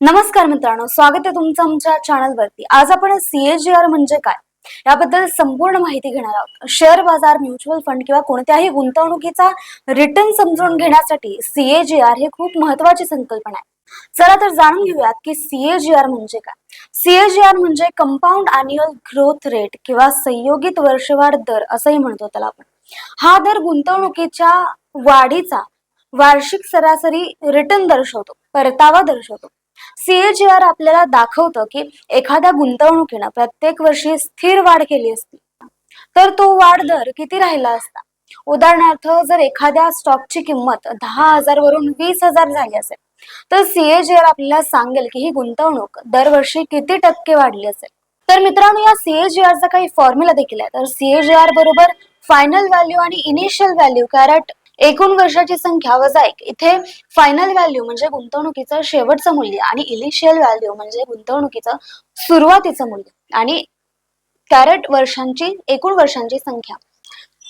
नमस्कार मित्रांनो स्वागत आहे तुमचं आमच्या चॅनलवरती आज आपण सीएजीआर म्हणजे काय? याबद्दल संपूर्ण माहिती घेणार आहोत. शेअर बाजार म्युच्युअल फंड किंवा कोणत्याही गुंतवणुकीचा रिटर्न समजून घेण्यासाठी सीएजीआर हे खूप महत्वाची संकल्पना आहे. चला तर जाणून घेऊयात की सीएजीआर म्हणजे काय? सीएजीआर म्हणजे कंपाऊंड अॅन्युअल ग्रोथ रेट किंवा संयोगित वर्षवाढ दर असंही म्हणतो त्याला आपण. हा दर गुंतवणुकीच्या वाढीचा वार्षिक सरासरी रिटर्न दर्शवतो परतावा दर्शवतो सीएजीआर आपल्याला दाखवतं की एखाद्या गुंतवणुकीनं प्रत्येक वर्षी स्थिर वाढ केली असती. तर तो वाढ दर किती राहिला असता? उदाहरणार्थ जर एखाद्या स्टॉकची किंमत दहा हजार वरून वीस हजार झाली असेल तर सीएजीआर आपल्याला सांगेल की ही गुंतवणूक दरवर्षी किती टक्के वाढली असेल? तर मित्रांनो या सीएजीआरचा काही फॉर्म्युला देखील आहे. तर सीएजीआर बरोबर फायनल व्हॅल्यू आणि इनिशियल व्हॅल्यू कॅरेट एकूण वर्षाची संख्या वजा एक. इथे फायनल व्हॅल्यू म्हणजे गुंतवणुकीचं शेवटचं मूल्य आणि इनिशियल व्हॅल्यू म्हणजे गुंतवणुकीचं सुरुवातीचं मूल्य आणि कॅरेट वर्षांची एकूण वर्षांची संख्या.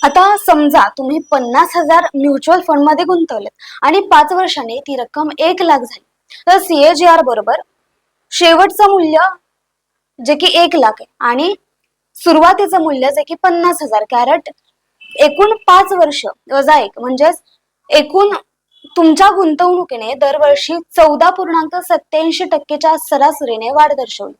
आता समजा तुम्ही पन्नास हजार म्युच्युअल फंडमध्ये गुंतवलेत आणि पाच वर्षांनी ती रक्कम एक लाख झाली. तर सीएजीआर बरोबर शेवटचं मूल्य जे की एक लाख आहे आणि सुरुवातीचं मूल्य जे की पन्नास हजार. कॅरेट एकूण पाच वर्ष वजा एक म्हणजेच एकूण तुमच्या गुंतवणुकीने दरवर्षी चौदा पूर्णांक सत्याऐंशी टक्केच्या सरासरीने वाढ दर्शवली.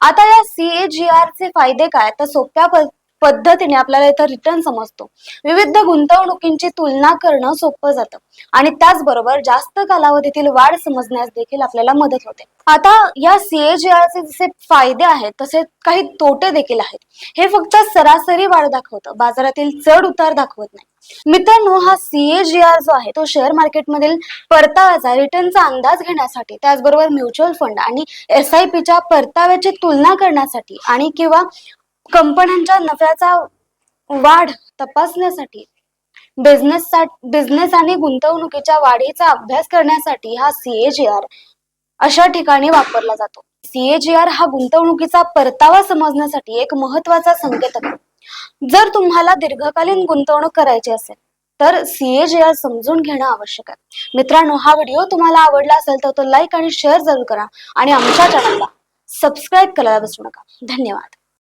आता या सीएजीआर चे फायदे काय? तर सोप्या प- पद्धतीने आपल्याला इथं रिटर्न समजतो. विविध गुंतवणुकींची तुलना करणं सोपं जातं. आणि त्याचबरोबर जास्त कालावधीतील वाढ समजण्यास देखील आपल्याला मदत होते. आता या सीएजीआर चे जसे फायदे आहेत तसे काही तोटे देखील आहेत. हे फक्त सरासरी वाढ दाखवतं. बाजारातील चढ उतार दाखवत नाही. मित्रांनो हा सीएजीआर जो आहे तो शेअर मार्केटमधील परताव्याचा रिटर्नचा अंदाज घेण्यासाठी त्याचबरोबर म्युच्युअल फंड आणि एस आय पीच्या परताव्याची तुलना करण्यासाठी आणि किंवा कंपन्यांच्या नफ्याचा वाढ तपासण्यासाठी बिझनेस बिझनेस आणि गुंतवणुकीच्या वाढीचा अभ्यास करण्यासाठी हा सीएजीआर अशा ठिकाणी वापरला जातो. सीएजीआर हा गुंतवणुकीचा परतावा समजण्यासाठी एक महत्त्वाचा संकेतक आहे. जर तुम्हाला दीर्घकालीन गुंतवणूक करायची असेल तर सीएजीआर समजून घेणं आवश्यक आहे. मित्रांनो हा व्हिडिओ तुम्हाला आवडला असेल तर तो लाईक आणि शेअर जरूर करा आणि आमच्या चॅनलला सबस्क्राईब करायला विसरू नका. धन्यवाद.